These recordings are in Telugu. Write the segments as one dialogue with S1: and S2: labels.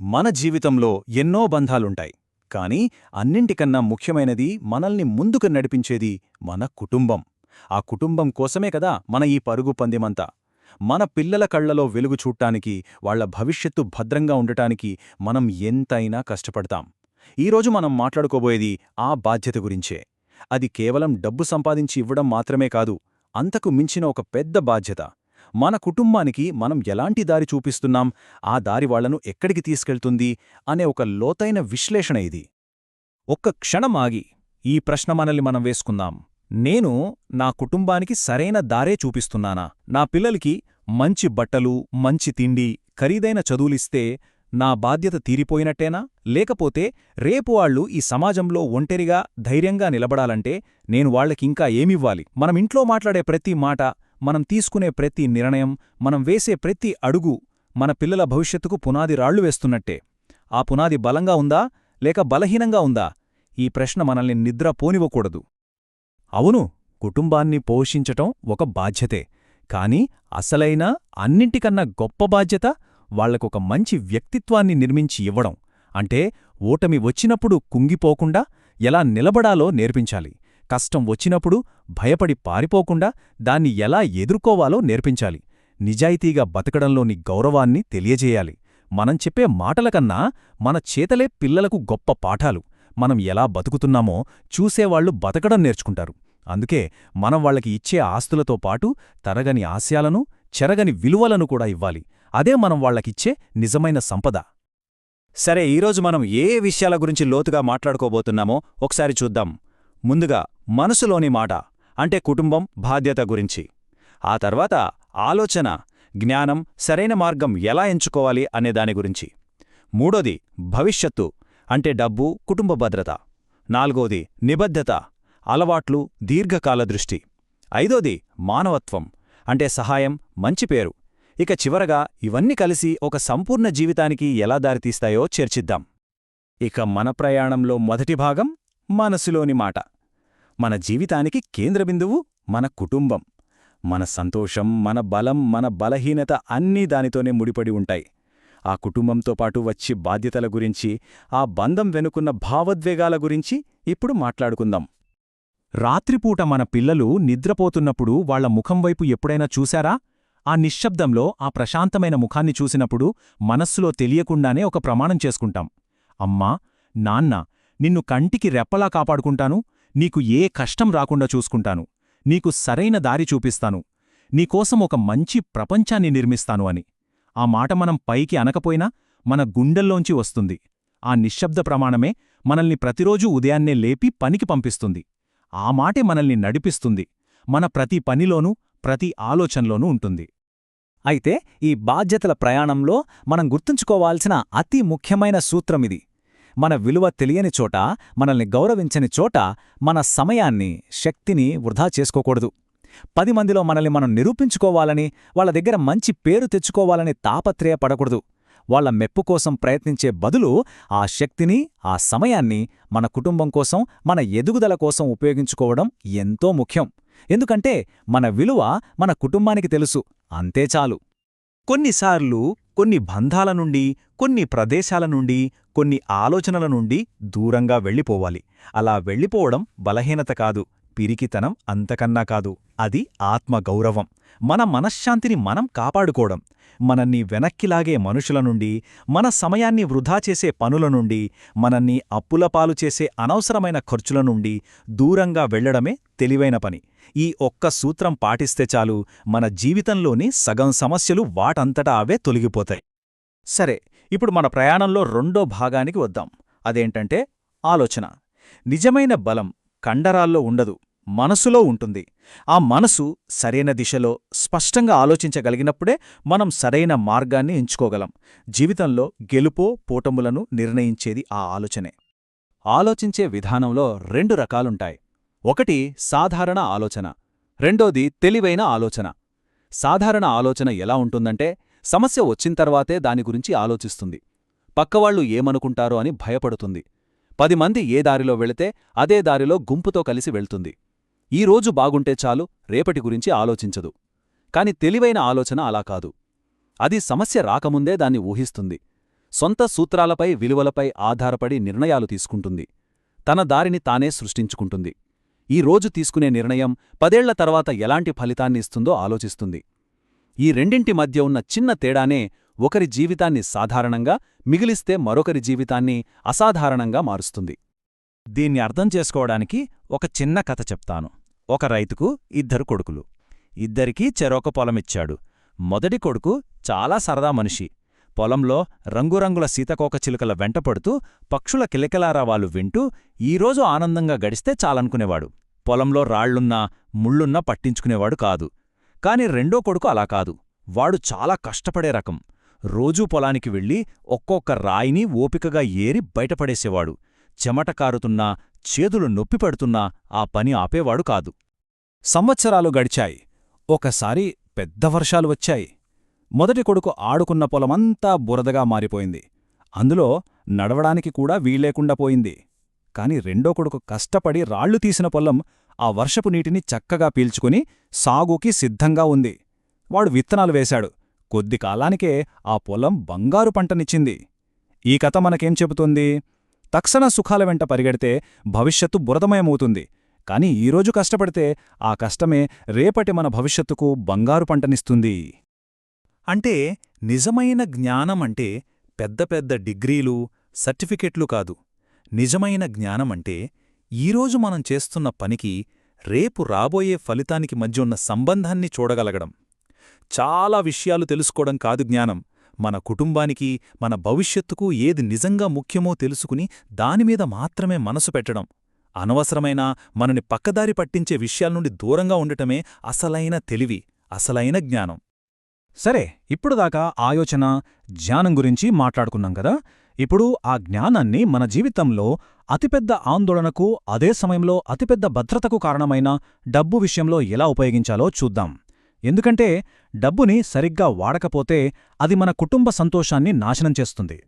S1: మన జీవితంలో ఎన్నో బంధాలుంటాయి కానీ అన్నింటికన్నా ముఖ్యమైనది మనల్ని ముందుకు నడిపించేది మన కుటుంబం. ఆ కుటుంబం కోసమే కదా మన ఈ పరుగు పందెమంతా. మన పిల్లల కళ్ళలో వెలుగు చూడటానికి వాళ్ళ భవిష్యత్తు భద్రంగా ఉండటానికి మనం ఎంతైనా కష్టపడతాం. ఈరోజు మనం మాట్లాడుకోబోయేది ఆ బాధ్యత గురించే. అది కేవలం డబ్బు సంపాదించి ఇవ్వడం మాత్రమే కాదు అంతకు మించిన ఒక పెద్ద బాధ్యత. మన కుటుంబానికి మనం ఎలాంటి దారి చూపిస్తున్నాం? ఆ దారి వాళ్ళను ఎక్కడికి తీసుకెళ్తుంది? అనే ఒక లోతైన విశ్లేషణ ఇది. ఒక్క క్షణం ఆగి ఈ ప్రశ్న మనల్ని మనం వేసుకుందాం. నేను నా కుటుంబానికి సరైన దారే చూపిస్తున్నానా? నా పిల్లలకి మంచి బట్టలు మంచి తిండి ఖరీదైన చదువులిస్తే నా బాధ్యత తీరిపోయినట్టేనా? లేకపోతే రేపు వాళ్ళు ఈ సమాజంలో ఒంటరిగా ధైర్యంగా నిలబడాలంటే నేను వాళ్ళకింకా ఏమివ్వాలి? మనం ఇంట్లో మాట్లాడే ప్రతి మాట మనం తీసుకునే ప్రతి నిర్ణయం మనం వేసే ప్రతి అడుగు మన పిల్లల భవిష్యత్తుకు పునాది రాళ్ళు వేస్తున్నట్టే. ఆ పునాది బలంగా ఉందా లేక బలహీనంగా ఉందా? ఈ ప్రశ్న మనల్ని నిద్ర పోనివ్వకూడదు. అవును కుటుంబాన్ని పోషించటం ఒక బాధ్యతే కాని అసలైన అన్నింటికన్నా గొప్ప బాధ్యత వాళ్ళకొక మంచి వ్యక్తిత్వాన్ని నిర్మించి ఇవ్వడం. అంటే ఓటమి వచ్చినప్పుడు కుంగిపోకుండా ఎలా నిలబడాలో నేర్పించాలి. కష్టం వచ్చినప్పుడు భయపడి పారిపోకుండా దాన్ని ఎలా ఎదుర్కోవాలో నేర్పించాలి. నిజాయితీగా బతకడంలోని గౌరవాన్ని తెలియజేయాలి. మనం చెప్పే మాటలకన్నా మన చేతలే పిల్లలకు గొప్ప పాఠాలు. మనం ఎలా బతుకుతున్నామో చూసేవాళ్ళు బతకడం నేర్చుకుంటారు. అందుకే మనం వాళ్ళకి ఇచ్చే ఆస్తులతో పాటు తరగని ఆశయాలను చెరగని విలువలను కూడా ఇవ్వాలి. అదే మనం వాళ్ళకిచ్చే నిజమైన సంపద. సరే ఈరోజు మనం ఏ విషయాల గురించి లోతుగా మాట్లాడుకోబోతున్నామో ఒకసారి చూద్దాం. ముందుగా మనసులోని మాట అంటే కుటుంబం బాధ్యత గురించి. ఆ తర్వాత ఆలోచన జ్ఞానం సరైన మార్గం ఎలా ఎంచుకోవాలి అనే దాని గురించి. మూడోది భవిష్యత్తు అంటే డబ్బు కుటుంబ భద్రత. నాలుగోది నిబద్ధత అలవాట్లు దీర్ఘకాల దృష్టి. ఐదోది మానవత్వం అంటే సహాయం మంచి పేరు. ఇక చివరగా ఇవన్నీ కలిసి ఒక సంపూర్ణ జీవితానికి ఎలా దారితీస్తాయో చర్చిద్దాం. ఇక మన ప్రయాణంలో మొదటి భాగం మనసులోని మాట. మన జీవితానికి కేంద్రబిందువు మన కుటుంబం. మన సంతోషం మన బలం మన బలహీనత అన్నీ దానితోనే ముడిపడి ఉంటాయి. ఆ కుటుంబంతో పాటు వచ్చి బాధ్యతల గురించి ఆ బంధం వెనుకున్న భావోద్వేగాల గురించి ఇప్పుడు మాట్లాడుకుందాం. రాత్రిపూట మన పిల్లలు నిద్రపోతున్నప్పుడు వాళ్ళ ముఖం వైపు ఎప్పుడైనా చూశారా? ఆ నిశ్శబ్దంలో ఆ ప్రశాంతమైన ముఖాన్ని చూసినప్పుడు మనస్సులో తెలియకుండానే ఒక ప్రమాణం చేసుకుంటాం. అమ్మా నాన్న నిన్ను కంటికి రెప్పలా కాపాడుకుంటాను. నీకు ఏ కష్టం రాకుండా చూసుకుంటాను. నీకు సరైన దారి చూపిస్తాను. నీకోసం ఒక మంచి ప్రపంచాన్ని నిర్మిస్తాను అని. ఆ మాట మనం పైకి అనకపోయినా మన గుండెల్లోంచి వస్తుంది. ఆ నిశ్శబ్ద ప్రమాణమే మనల్ని ప్రతిరోజూ ఉదయాన్నే లేపి పనికి పంపిస్తుంది. ఆ మాటే మనల్ని నడిపిస్తుంది. మన ప్రతి పనిలోనూ ప్రతి ఆలోచనలోనూ ఉంటుంది. అయితే ఈ బాధ్యతల ప్రయాణంలో మనం గుర్తుంచుకోవాల్సిన అతి ముఖ్యమైన సూత్రమిది మన విలువ తెలియని చోట మనల్ని గౌరవించని చోట మన సమయాన్ని శక్తిని వృధా చేసుకోకూడదు. పది మందిలో మనల్ని మనం నిరూపించుకోవాలని వాళ్ళ దగ్గర మంచి పేరు తెచ్చుకోవాలని తాపత్రయపడకూడదు. వాళ్ళ మెప్పు కోసం ప్రయత్నించే బదులు ఆ శక్తిని ఆ సమయాన్ని మన కుటుంబం కోసం మన ఎదుగుదల కోసం ఉపయోగించుకోవడం ఎంతో ముఖ్యం. ఎందుకంటే మన విలువ మన కుటుంబానికి తెలుసు. అంతే చాలు. కొన్నిసార్లు కొన్ని బంధాల నుండి కొన్ని ప్రదేశాల నుండి కొన్ని ఆలోచనల నుండి దూరంగా వెళ్ళిపోవాలి. అలా వెళ్ళిపోవడం బలహీనత కాదు పిరికితనం అంతకన్నా కాదు. అది ఆత్మగౌరవం. మన మనశ్శాంతిని మనం కాపాడుకోవడం. మనన్ని వెనక్కిలాగే మనుషుల నుండి మన సమయాన్ని వృధా చేసే పనుల నుండి మనన్ని అప్పులపాలు చేసే అనవసరమైన ఖర్చుల నుండి దూరంగా వెళ్ళడమే తెలివైన పని. ఈ ఒక్క సూత్రం పాటిస్తే చాలు మన జీవితంలోని సగం సమస్యలు వాటంతటా అవే తొలగిపోతాయి. సరే ఇప్పుడు మన ప్రయాణంలో రెండో భాగానికి వద్దాం. అదేంటంటే ఆలోచన. నిజమైన బలం కండరాల్లో ఉండదు మనసులో ఉంటుంది. ఆ మనసు సరైన దిశలో స్పష్టంగా ఆలోచించగలిగినప్పుడే మనం సరైన మార్గాన్ని ఎంచుకోగలం. జీవితంలో గెలుపో పోటములను నిర్ణయించేది ఆ ఆలోచనే. ఆలోచించే విధానంలో రెండు రకాలుంటాయి. ఒకటి సాధారణ ఆలోచన రెండోది తెలివైన ఆలోచన. సాధారణ ఆలోచన ఎలా ఉంటుందంటే సమస్య వచ్చిన తర్వాతే దాని గురించి ఆలోచిస్తుంది. పక్కవాళ్ళు ఏమనుకుంటారో అని భయపడుతుంది. పది మంది ఏ దారిలో వెళితే అదే దారిలో గుంపుతో కలిసి వెళ్తుంది. ఈరోజు బాగుంటే చాలు రేపటి గురించి ఆలోచించదు. కాని తెలివైన ఆలోచన అలా కాదు. అది సమస్య రాకముందే దాన్ని ఊహిస్తుంది. సొంత సూత్రాలపై విలువలపై ఆధారపడి నిర్ణయాలు తీసుకుంటుంది. తన దారిని తానే సృష్టించుకుంటుంది. ఈ రోజు తీసుకునే నిర్ణయం పదేళ్ళ తర్వాత ఎలాంటి ఫలితాన్ని ఇస్తుందో ఆలోచిస్తుంది. ఈ రెండింటి మధ్య ఉన్న చిన్న తేడానే ఒకరి జీవితాన్ని సాధారణంగా మిగిలిస్తే మరొకరి జీవితాన్ని అసాధారణంగా మారుస్తుంది. దీన్ని అర్థం చేసుకోవడానికి ఒక చిన్న కథ చెప్తాను. ఒక రైతుకు ఇద్దరు కొడుకులు. ఇద్దరికీ చెరొక పొలమిచ్చాడు. మొదటి కొడుకు చాలా సరదా మనిషి. పొలంలో రంగురంగుల సీతకోక చిలుకల వెంటపడుతూ పక్షుల కిలకిలారావాలు వింటూ ఈరోజు ఆనందంగా గడిస్తే చాలనుకునేవాడు. పొలంలో రాళ్ళున్నా ముళ్ళున్నా పట్టించుకునేవాడు కాదు. కాని రెండో కొడుకు అలా కాదు. వాడు చాలా కష్టపడే రకం. రోజూ పొలానికి వెళ్ళి ఒక్కొక్క రాయిని ఓపికగా ఏరి బయటపడేసేవాడు. చెమట కారుతున్నా చేతులు నొప్పిపడుతున్నా ఆ పని ఆపేవాడు కాదు. సంవత్సరాలు గడిచాయి. ఒకసారి పెద్ద వర్షాలు వచ్చాయి. మొదటి కొడుకు ఆడుకున్న పొలమంతా బురదగా మారిపోయింది. అందులో నడవడానికి కూడా వీల్లేకుండా పోయింది. కాని రెండో కొడుకు కష్టపడి రాళ్ళు తీసిన పొలం ఆ వర్షపు నీటిని చక్కగా పీల్చుకుని సాగుకి సిద్ధంగా ఉంది. వాడు విత్తనాలు వేశాడు. కొద్ది కాలానికే ఆ పొలం బంగారు పంటనిచ్చింది. ఈ కథ మనకేం చెబుతుంది? తక్షణ సుఖాల వెంట పరిగెడితే భవిష్యత్తు బురదమయమవుతుంది. కాని ఈరోజు కష్టపడితే ఆ కష్టమే రేపటి మన భవిష్యత్తుకు బంగారు పంటనిస్తుంది. అంటే నిజమైన జ్ఞానమంటే పెద్ద పెద్ద డిగ్రీలు సర్టిఫికెట్లు కాదు. నిజమైన జ్ఞానమంటే ఈరోజు మనం చేస్తున్న పనికి రేపు రాబోయే ఫలితానికి మధ్య ఉన్న సంబంధాన్ని చూడగలగడం. చాలా విషయాలు తెలుసుకోవడం కాదు జ్ఞానం. మన కుటుంబానికి మన భవిష్యత్తుకు ఏది నిజంగా ముఖ్యమో తెలుసుకుని దానిమీద మాత్రమే మనసు పెట్టడం. అనవసరమైన మనని పక్కదారి పట్టించే విషయాల నుండి దూరంగా ఉండటమే అసలైన తెలివి అసలైన జ్ఞానం. సరే ఇప్పుడు దాకా ఆయోచన జ్ఞానం గురించి మాట్లాడుకున్నాం కదా? ఇప్పుడు ఆ జ్ఞానాన్ని మన జీవితంలో అతిపెద్ద ఆందోళనకు అదే సమయంలో అతిపెద్ద భద్రతకు కారణమైన డబ్బు విషయంలో ఎలా ఉపయోగించాలో చూద్దాం. ఎందుకంటే డబ్బుని సరిగ్గా వాడకపోతే అది మన కుటుంబ సంతోషాన్ని నాశనం చేస్తుంది.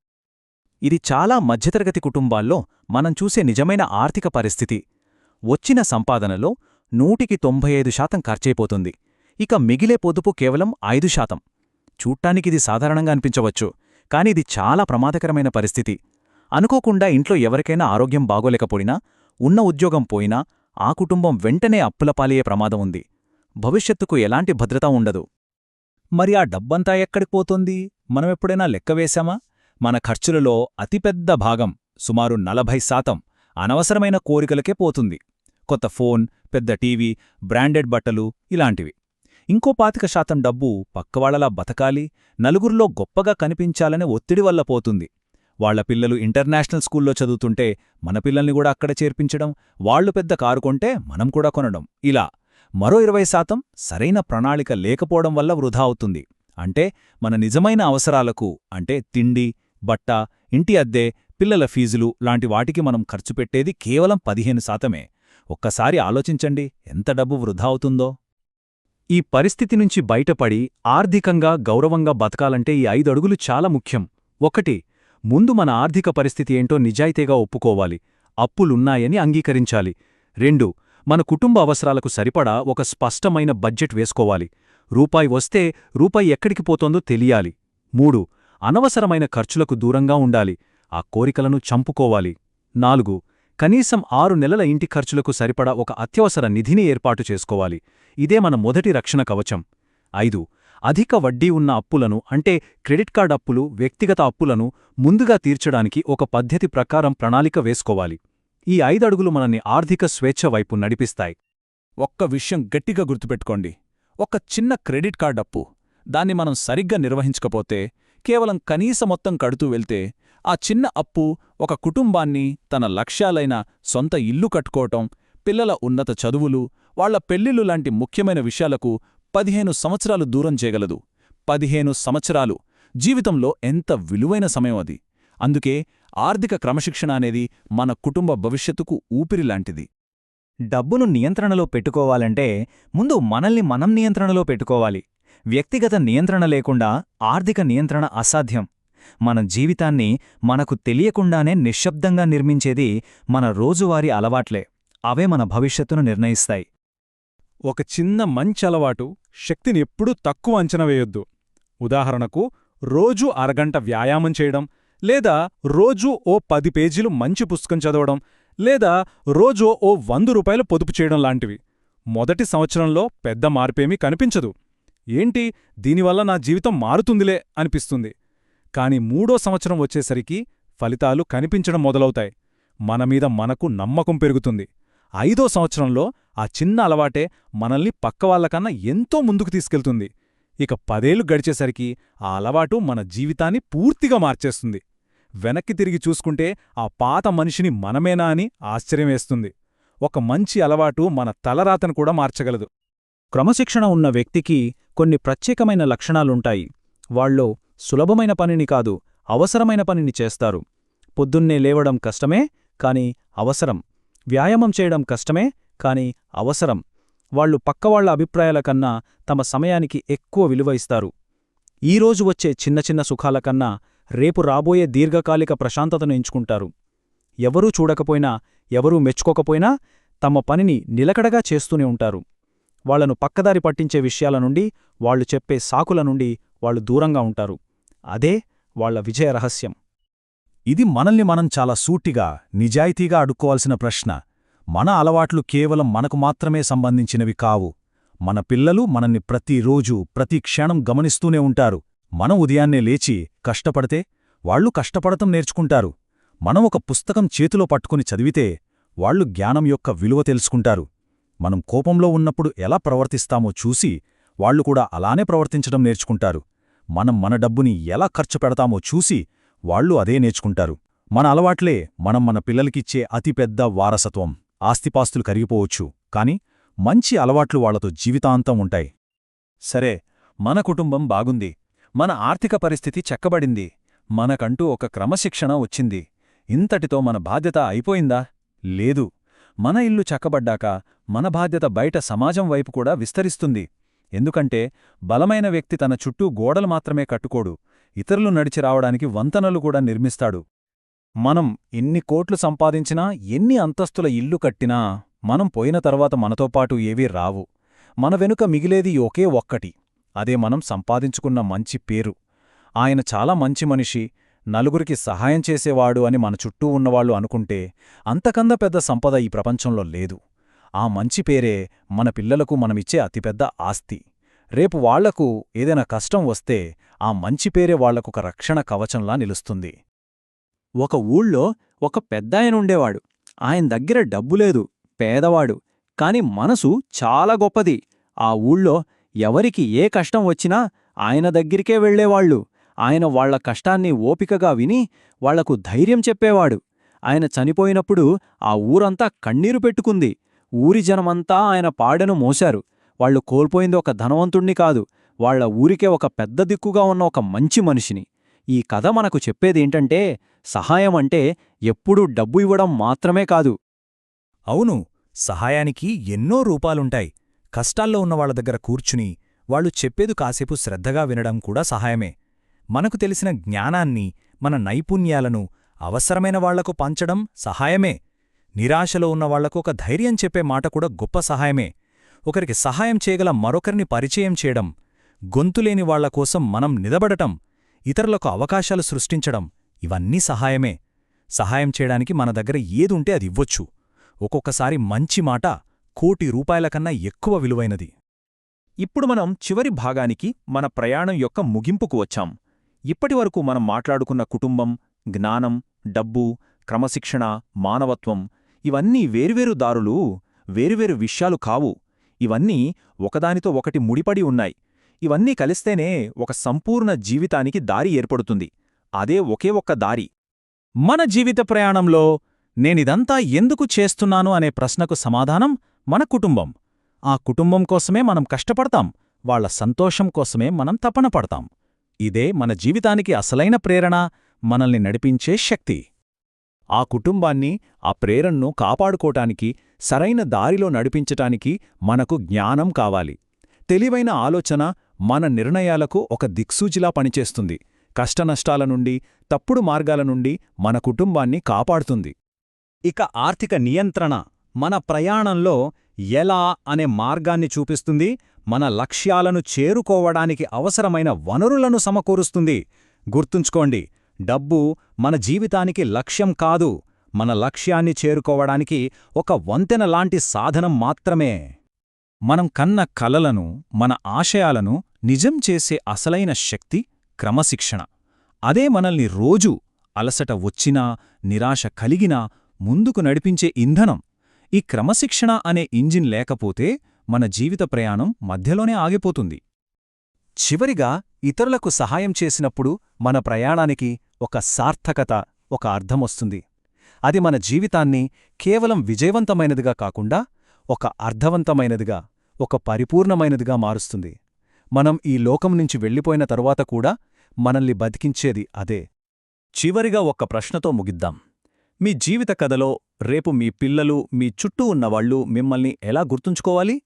S1: ఇది చాలా మధ్యతరగతి కుటుంబాల్లో మనం చూసే నిజమైన ఆర్థిక పరిస్థితి. వచ్చిన సంపాదనలో నూటికి తొంభై ఐదు శాతం ఖర్చయిపోతుంది ఇక మిగిలే పొదుపు కేవలం ఐదు శాతం. చూట్టానికిది సాధారణంగా అనిపించవచ్చు. కానీ ఇది చాలా ప్రమాదకరమైన పరిస్థితి. అనుకోకుండా ఇంట్లో ఎవరికైనా ఆరోగ్యం బాగోలేకపోయినా ఉన్న ఉద్యోగం పోయినా ఆ కుటుంబం వెంటనే అప్పులపాలయ్యే ప్రమాదం ఉంది. భవిష్యత్తుకు ఎలాంటి భద్రత ఉండదు. మరి ఆ డబ్బంతా ఎక్కడికి పోతుంది? మనమెప్పుడైనా లెక్కవేశామా మన ఖర్చులలో అతిపెద్ద భాగం సుమారు నలభై శాతం అనవసరమైన కోరికలకే పోతుంది. కొత్త ఫోన్ పెద్ద టీవీ బ్రాండెడ్ బట్టలు ఇలాంటివి. ఇంకో పాతిక శాతం డబ్బు పక్కవాళ్ళలా బతకాలి నలుగురిలో గొప్పగా కనిపించాలనే ఒత్తిడి వల్ల పోతుంది. వాళ్ళ పిల్లలు ఇంటర్నేషనల్ స్కూల్లో చదువుతుంటే మన పిల్లల్ని కూడా అక్కడ చేర్పించడం వాళ్ళు పెద్ద కారు కొంటే మనం కూడా కొనడం. ఇలా మరో ఇరవై శాతం సరైన ప్రణాళిక లేకపోవడం వల్ల వృధా అవుతుంది. అంటే మన నిజమైన అవసరాలకు అంటే తిండి బట్ట ఇంటి అద్దె పిల్లల ఫీజులు లాంటి వాటికి మనం ఖర్చు పెట్టేది కేవలం పదిహేను శాతమే. ఒక్కసారి ఆలోచించండి ఎంత డబ్బు వృధా అవుతుందో. ఈ పరిస్థితి నుంచి బయటపడి ఆర్థికంగా గౌరవంగా బతకాలంటే ఈ ఐదు అడుగులు చాలా ముఖ్యం. ఒకటి ముందు మన ఆర్థిక పరిస్థితి ఏంటో నిజాయితీగా ఒప్పుకోవాలి. అప్పులున్నాయని అంగీకరించాలి. రెండు మన కుటుంబ అవసరాలకు సరిపడా ఒక స్పష్టమైన బడ్జెట్ వేసుకోవాలి. రూపాయి వస్తే రూపాయి ఎక్కడికి పోతోందో తెలియాలి. మూడు అనవసరమైన ఖర్చులకు దూరంగా ఉండాలి. ఆ కోరికలను చంపుకోవాలి. నాలుగు కనీసం ఆరు నెలల ఇంటి ఖర్చులకు సరిపడా ఒక అత్యవసర నిధిని ఏర్పాటు చేసుకోవాలి. ఇదే మన మొదటి రక్షణ కవచం. ఐదు. అధిక వడ్డీ ఉన్న అప్పులను అంటే క్రెడిట్ కార్డ్ అప్పులు వ్యక్తిగత అప్పులను ముందుగా తీర్చడానికి ఒక పద్ధతి ప్రకారం ప్రణాళిక వేసుకోవాలి. ఈ ఐదడుగులు మనల్ని ఆర్థిక స్వేచ్ఛ వైపు నడిపిస్తాయి. ఒక్క విషయం గట్టిగా గుర్తుపెట్టుకోండి. ఒక చిన్న క్రెడిట్ కార్డ్ అప్పు దాన్ని మనం సరిగ్గా నిర్వహించకపోతే కేవలం కనీస మొత్తం కడుతూ వెళ్తే ఆ చిన్న అప్పు ఒక కుటుంబాన్ని తన లక్ష్యాలైన సొంత ఇల్లు కట్టుకోవటం పిల్లల ఉన్నత చదువులు వాళ్ళ పెళ్ళిళ్ళు లాంటి ముఖ్యమైన విషయాలకు పదిహేను సంవత్సరాలు దూరం చేయగలదు. పదిహేను సంవత్సరాలు! జీవితంలో ఎంత విలువైన సమయం అది! అందుకే ఆర్థిక క్రమశిక్షణ అనేది మన కుటుంబ భవిష్యత్తుకు ఊపిరిలాంటిది డబ్బును నియంత్రణలో పెట్టుకోవాలంటే ముందు మనల్ని మనం నియంత్రణలో పెట్టుకోవాలి. వ్యక్తిగత నియంత్రణ లేకుండా ఆర్థిక నియంత్రణ అసాధ్యం. మన జీవితాన్ని మనకు తెలియకుండానే నిశ్శబ్దంగా నిర్మించేది మన రోజువారీ అలవాట్లే. అవే మన భవిష్యత్తును నిర్ణయిస్తాయి. ఒక చిన్న మంచి అలవాటు శక్తిని ఎప్పుడూ తక్కువ అంచనా వేయొద్దు. ఉదాహరణకు రోజూ అరగంట వ్యాయామం చేయడం
S2: లేదా రోజూ ఓ పది పేజీలు మంచి పుస్తకం చదవడం లేదా రోజూ ఓ వంద రూపాయలు పొదుపు చేయడం లాంటివి. మొదటి సంవత్సరంలో పెద్ద మార్పేమీ కనిపించదు. ఏంటి? దీనివల్ల నా జీవితం మారుతుందిలే అనిపిస్తుంది. కాని మూడో సంవత్సరం వచ్చేసరికి ఫలితాలు కనిపించడం మొదలవుతాయి. మనమీద మనకు నమ్మకం పెరుగుతుంది. ఐదో సంవత్సరంలో ఆ చిన్న అలవాటే మనల్ని పక్కవాళ్ళకన్నా ఎంతో ముందుకు తీసుకెళ్తుంది. ఇక పదేళ్ళు గడిచేసరికి ఆ అలవాటు మన జీవితాన్ని పూర్తిగా మార్చేస్తుంది. వెనక్కి తిరిగి చూసుకుంటే ఆ పాత మనిషిని మనమేనా అని ఆశ్చర్యమేస్తుంది ఒక మంచి అలవాటు మన తలరాతను కూడా మార్చగలదు.
S1: క్రమశిక్షణ ఉన్న వ్యక్తికి కొన్ని ప్రత్యేకమైన లక్షణాలుంటాయి. వాళ్ళో సులభమైన పనిని కాదు అవసరమైన పనిని చేస్తారు. పొద్దున్నే లేవడం కష్టమే కాని అవసరం. వ్యాయామం చేయడం కష్టమే కాని అవసరం. వాళ్ళు పక్కవాళ్ళ అభిప్రాయాల కన్నా తమ సమయానికి ఎక్కువ విలువ ఇస్తారు. ఈరోజు వచ్చే చిన్న చిన్న సుఖాల కన్నా రేపు రాబోయే దీర్ఘకాలిక ప్రశాంతతను ఎంచుకుంటారు. ఎవరూ చూడకపోయినా ఎవరూ మెచ్చుకోకపోయినా తమ పనిని నిలకడగా చేస్తూనే ఉంటారు. వాళ్ళను పక్కదారి పట్టించే విషయాల నుండి వాళ్ళు చెప్పే సాకుల నుండి వాళ్ళు దూరంగా ఉంటారు. అదే వాళ్ళ విజయ రహస్యం. ఇది మనల్ని మనం చాలా సూటిగా నిజాయితీగా అడుక్కోవాల్సిన ప్రశ్న. మన అలవాట్లు కేవలం మనకు మాత్రమే సంబంధించినవి కావు. మన పిల్లలు మనల్ని ప్రతిరోజూ ప్రతి క్షణం గమనిస్తూనే ఉంటారు. మనం ఉదయాన్నే లేచి కష్టపడితే వాళ్ళు కష్టపడటం నేర్చుకుంటారు. మనం ఒక పుస్తకం చేతిలో పట్టుకుని చదివితే వాళ్ళు జ్ఞానం యొక్క విలువ తెలుసుకుంటారు. మనం కోపంలో ఉన్నప్పుడు ఎలా ప్రవర్తిస్తామో చూసి వాళ్ళు కూడా అలానే ప్రవర్తించడం నేర్చుకుంటారు. మనం మన డబ్బుని ఎలా ఖర్చు పెడతామో చూసి వాళ్ళు అదే నేర్చుకుంటారు. మన అలవాట్లే మనం మన పిల్లలకిచ్చే అతిపెద్ద వారసత్వం ఆస్తిపాస్తులు కరిగిపోవచ్చు. కాని మంచి అలవాట్లు వాళ్ళతో జీవితాంతం ఉంటాయి. సరే మన కుటుంబం బాగుంది. మన ఆర్థిక పరిస్థితి చెక్కబడింది. మనకంటూ ఒక క్రమశిక్షణ వచ్చింది. ఇంతటితో మన బాధ్యత అయిపోయిందా? లేదు. మన ఇల్లు చక్కబడ్డాక మన బాధ్యత బయట సమాజం వైపు కూడా విస్తరిస్తుంది. ఎందుకంటే బలమైన వ్యక్తి తన చుట్టూ గోడలు మాత్రమే కట్టుకోడు ఇతరులు నడిచి రావడానికి వంతనలు కూడా నిర్మిస్తాడు. మనం ఎన్ని కోట్లు సంపాదించినా ఎన్ని అంతస్తుల ఇల్లు కట్టినా మనం పోయిన తర్వాత మనతో పాటు ఏవీ రావు. మన వెనుక మిగిలేది ఒకే ఒక్కటి అదే మనం సంపాదించుకున్న మంచి పేరు. ఆయన చాలా మంచి మనిషి నలుగురికి సహాయం చేసేవాడు అని మన చుట్టూ ఉన్నవాళ్ళు అనుకుంటే అంతకంద పెద్ద సంపద ఈ ప్రపంచంలో లేదు. ఆ మంచి పేరే మన పిల్లలకు మనమిచ్చే అతిపెద్ద ఆస్తి. రేపు వాళ్ళకు ఏదైనా కష్టం వస్తే ఆ మంచి పేరే వాళ్ళకొక రక్షణ కవచంలా నిలుస్తుంది. ఒక ఊళ్ళో ఒక పెద్దాయనుండేవాడు ఆయన దగ్గర డబ్బులేదు పేదవాడు. కాని మనసు చాలా గొప్పది. ఆ ఊళ్ళో ఎవరికి ఏ కష్టం వచ్చినా ఆయన దగ్గరికే వెళ్ళేవాళ్ళు ఆయన వాళ్ళ కష్టాన్ని ఓపికగా విని వాళ్ళకు ధైర్యం చెప్పేవాడు. ఆయన చనిపోయినప్పుడు ఆ ఊరంతా కన్నీరు పెట్టుకుంది. ఊరి జనమంతా ఆయన పాడెను మోశారు. వాళ్ళు కోల్పోయింది ఒక ధనవంతుణ్ణి కాదు వాళ్ళ ఊరికే ఒక పెద్ద దిక్కుగా ఉన్న ఒక మంచి మనిషిని. ఈ కథ మనకు చెప్పేదేంటంటే సహాయం అంటే ఎప్పుడూ డబ్బు ఇవ్వడం మాత్రమే కాదు. అవును సహాయానికి ఎన్నో రూపాలుంటాయి. కష్టాల్లో ఉన్నవాళ్ళ దగ్గర కూర్చుని వాళ్ళు చెప్పేదు కాసేపు శ్రద్ధగా వినడం కూడా సహాయమే. మనకు తెలిసిన జ్ఞానాన్ని మన నైపుణ్యాలను అవసరమైన వాళ్ళకు పంచడం సహాయమే. నిరాశలో ఉన్నవాళ్ళకు ఒక ధైర్యం చెప్పే మాట కూడా గొప్ప సహాయమే. ఒకరికి సహాయం చేయగల మరొకరిని పరిచయం చేయడం గొంతులేని వాళ్ళ కోసం మనం నిలబడటం ఇతరులకు అవకాశాలు సృష్టించడం ఇవన్నీ సహాయమే. సహాయం చేయడానికి మన దగ్గర ఏదుంటే అది ఇవ్వొచ్చు. ఒక్కొక్కసారి మంచి మాట కోటి రూపాయలకన్నా ఎక్కువ విలువైనది. ఇప్పుడు మనం చివరి భాగానికి మన ప్రయాణం యొక్క ముగింపుకు వచ్చాం. ఇప్పటివరకు మనం మాట్లాడుకున్న కుటుంబం జ్ఞానం డబ్బు క్రమశిక్షణ మానవత్వం ఇవన్నీ వేర్వేరు దారులు వేరువేరు విషయాలు కావు. ఇవన్నీ ఒకదానితో ఒకటి ముడిపడి ఉన్నాయి. ఇవన్నీ కలిస్తేనే ఒక సంపూర్ణ జీవితానికి దారి ఏర్పడుతుంది. అదే ఒకే ఒక్క దారి. మన జీవిత ప్రయాణంలో నేనిదంతా ఎందుకు చేస్తున్నాను అనే ప్రశ్నకు సమాధానం మన కుటుంబం. ఆ కుటుంబం కోసమే మనం కష్టపడతాం. వాళ్ళ సంతోషం కోసమే మనం తపన పడతాం. ఇదే మన జీవితానికి అసలైన ప్రేరణ మనల్ని నడిపించే శక్తి. ఆ కుటుంబాన్ని ఆ ప్రేరణను కాపాడుకోటానికి సరైన దారిలో నడిపించటానికి మనకు జ్ఞానం కావాలి. తెలివైన ఆలోచన మన నిర్ణయాలకు ఒక దిక్సూచిలా పనిచేస్తుంది. కష్టనష్టాల నుండి తప్పుడు మార్గాల నుండి మన కుటుంబాన్ని కాపాడుతుంది. ఇక ఆర్థిక నియంత్రణ మన ప్రయాణంలో ఎలా అనే మార్గాన్ని చూపిస్తుంది మన లక్ష్యాలను చేరుకోవడానికి అవసరమైన వనరులను సమకూరుస్తుంది. గుర్తుంచుకోండి డబ్బు మన జీవితానికి లక్ష్యం కాదు మన లక్ష్యాన్ని చేరుకోవడానికి ఒక వంతెన లాంటి సాధనం మాత్రమే. మనం కన్న కలలను మన ఆశయాలను నిజం చేసే అసలైన శక్తి క్రమశిక్షణ. అదే మనల్ని రోజూ అలసట వచ్చినా నిరాశ కలిగినా ముందుకు నడిపించే ఇంధనం. ఈ క్రమశిక్షణ అనే ఇంజిన్ లేకపోతే మన జీవిత ప్రయాణం మధ్యలోనే ఆగిపోతుంది. చివరిగా ఇతరులకు సహాయం చేసినప్పుడు మన ప్రయాణానికి ఒక సార్థకత ఒక అర్థమొస్తుంది అది మన జీవితాన్ని కేవలం విజయవంతమైనదిగా కాకుండా ఒక అర్థవంతమైనదిగా ఒక పరిపూర్ణమైనదిగా మారుస్తుంది. మనం ఈ లోకం నుంచి వెళ్ళిపోయిన తరువాత కూడా మనల్ని బతికించేది అదే. చివరిగా ఒక్క ప్రశ్నతో ముగిద్దాం. మీ జీవిత కథలో రేపు మీ పిల్లలు మీ చుట్టూ ఉన్నవాళ్ళు మిమ్మల్ని ఎలా గుర్తుంచుకోవాలి?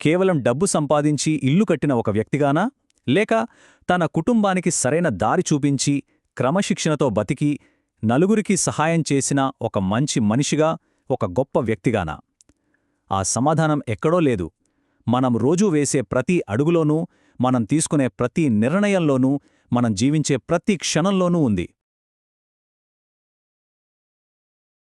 S1: కేవలం డబ్బు సంపాదించి ఇల్లు కట్టిన ఒక వ్యక్తిగానా? లేక తన కుటుంబానికి సరైన దారి చూపించి క్రమశిక్షణతో బతికి నలుగురికి సహాయం చేసిన ఒక మంచి మనిషిగా ఒక గొప్ప వ్యక్తిగానా. ఆ సమాధానం ఎక్కడో లేదు. మనం రోజూ వేసే ప్రతి అడుగులోనూ మనం తీసుకునే ప్రతి నిర్ణయంలోనూ మనం జీవించే ప్రతి క్షణంలోనూ ఉంది.